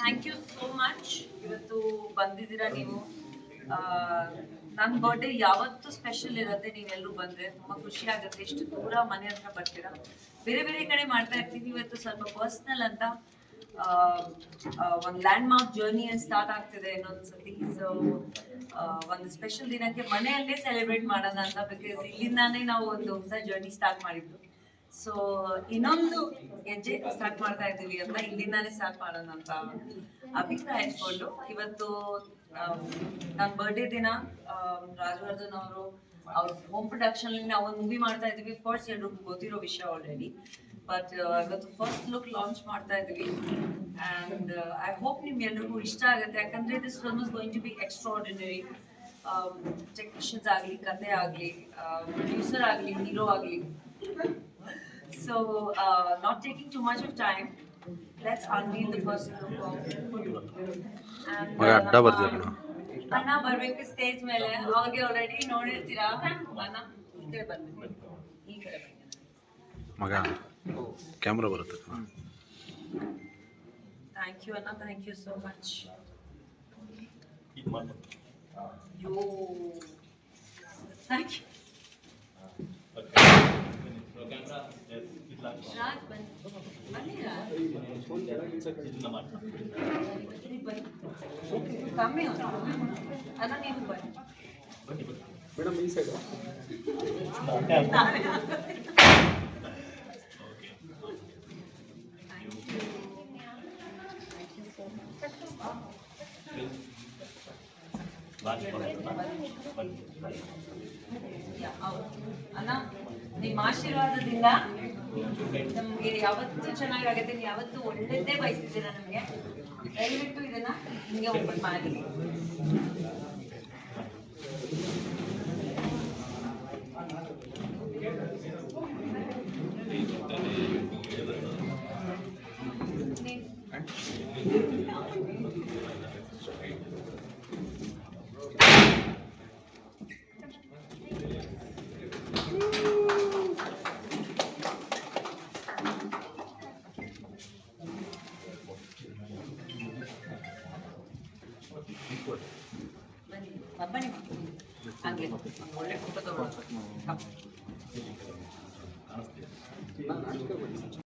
Thank you so much ಇವತ್ತು ಬಂದಿದ್ದೀರಾ ನೀವು. ನನ್ನ ಬರ್ಡೇ ಯಾವತ್ತೂ ಸ್ಪೆಷಲ್ ಇರುತ್ತೆ ನೀವೆಲ್ಲರೂ ಬಂದ್ರೆ. ತುಂಬಾ ಖುಷಿ ಆಗುತ್ತೆ. ಎಷ್ಟು ದೂರ ಮನೆ ಹತ್ರ ಬರ್ತೀರಾ? ಬೇರೆ ಬೇರೆ ಕಡೆ ಮಾಡ್ತಾ ಇರ್ತೀನಿ ಇವತ್ತು ಸ್ವಲ್ಪ ಪರ್ಸ್ನಲ್ ಅಂತ. ಒಂದು ಲ್ಯಾಂಡ್ ಮಾರ್ಕ್ ಜರ್ನಿ ಸ್ಟಾರ್ಟ್ ಆಗ್ತಿದೆ ಇನ್ನೊಂದ್ಸತಿ. ಸೊ ಒಂದು ಸ್ಪೆಷಲ್ ದಿನಕ್ಕೆ ಮನೆಯಲ್ಲೇ ಸೆಲೆಬ್ರೇಟ್ ಮಾಡೋಣ ಅಂತ ಬಿಕಾಸ್ ಇಲ್ಲಿಂದಾನೇ ನಾವು ಒಂದು ಹೊಸ ಜರ್ನಿ ಸ್ಟಾರ್ಟ್ ಮಾಡಿದ್ದು. ಸೊ ಇನ್ನೊಂದು ಹೆಜ್ಜೆ ಸ್ಟಾರ್ಟ್ ಮಾಡ್ತಾ ಇದ್ದೀವಿ ಅಂತ ಇಲ್ಲಿಂದಾನೇ ಸ್ಟಾರ್ಟ್ ಮಾಡೋಣ ಅಂತ ಅಭಿಪ್ರಾಯ ಇಟ್ಕೊಂಡು. ಇವತ್ತು ನನ್ನ ಬರ್ಡೇ ದಿನ ರಾಜವರ್ಧನ್ ಅವರು, ಅವ್ರ ಹೋಮ್ ಪ್ರೊಡಕ್ಷನ್ ನಾವು ಒಂದು ಮೂವಿ ಮಾಡ್ತಾ ಇದೀವಿ ಫಸ್ಟ್ ಎಲ್ರಿಗೂ ಗೊತ್ತಿರೋ ವಿಷಯ ಆಲ್ರೆಡಿ ಬಟ್ ಇವತ್ತು ಫಸ್ಟ್ ಲುಕ್ ಲಾಂಚ್ ಮಾಡ್ತಾ ಇದೀವಿ ಅಂಡ್ ಐ ಹೋಪ್ ನಿಮ್ಗೆ ಎಲ್ರಿಗೂ ಇಷ್ಟ ಆಗುತ್ತೆ. ಯಾಕಂದ್ರೆ this film is going to be extraordinary technicians ಆಗಲಿ, ಕತೆ ಆಗಲಿ ಪ್ರೊಡ್ಯೂಸರ್ ಆಗಲಿ ಹೀರೋ ಆಗಲಿ. So, uh, not taking too much of time, let's unveil the first look of And, ಮಗ uh, ಅಡ್ಡ ನಮ್ಮ ಬರ್ತೀಯ ಕಣ. ಅಣ್ಣ ಬರ್ಬೇಕು ಸ್ಟೇಜ್ ಮೇಲೆ ಅವಾಗೆ ಆಲ್ರೆಡಿ ನೋಡಿರ್ತೀರಾ ಅಣ್ಣ ಈ ಕಡೆ ಬಂದ್ಬಿಡಿ ಈ ಕಡೆ ಬನ್ನಿ ಮಗ ಕ್ಯಾಮ್ರಾ ಬರುತ್ತೆ ಕಣ ಥ್ಯಾಂಕ್ ಯು ಅಣ್ಣ thank you so much yo thank you रात बन बने रात कम ही होता अना नहीं तो बन। मैडम ई साइड बात करो ಅಣ್ಣ ನಿಮ್ಮ ಆಶೀರ್ವಾದದಿಂದ ನಮ್ಗೆ ಯಾವತ್ತೂ ಚೆನ್ನಾಗಾಗತ್ತೆ. ನೀವು ಯಾವತ್ತೂ ಒಳ್ಳೇದೇ ಬಯಸಿದ್ದೀರಾ ನಮಗೆ? ದಯವಿಟ್ಟು ಇದನ್ನ ಹಿಂಗೆ ಓಪನ್ ಮಾಡಿ. ಬನ್ನಿ ಆಗ್ಲಿ ಒಳ್ಳೆ ಫೋಟೋ ತಗೊಂಡು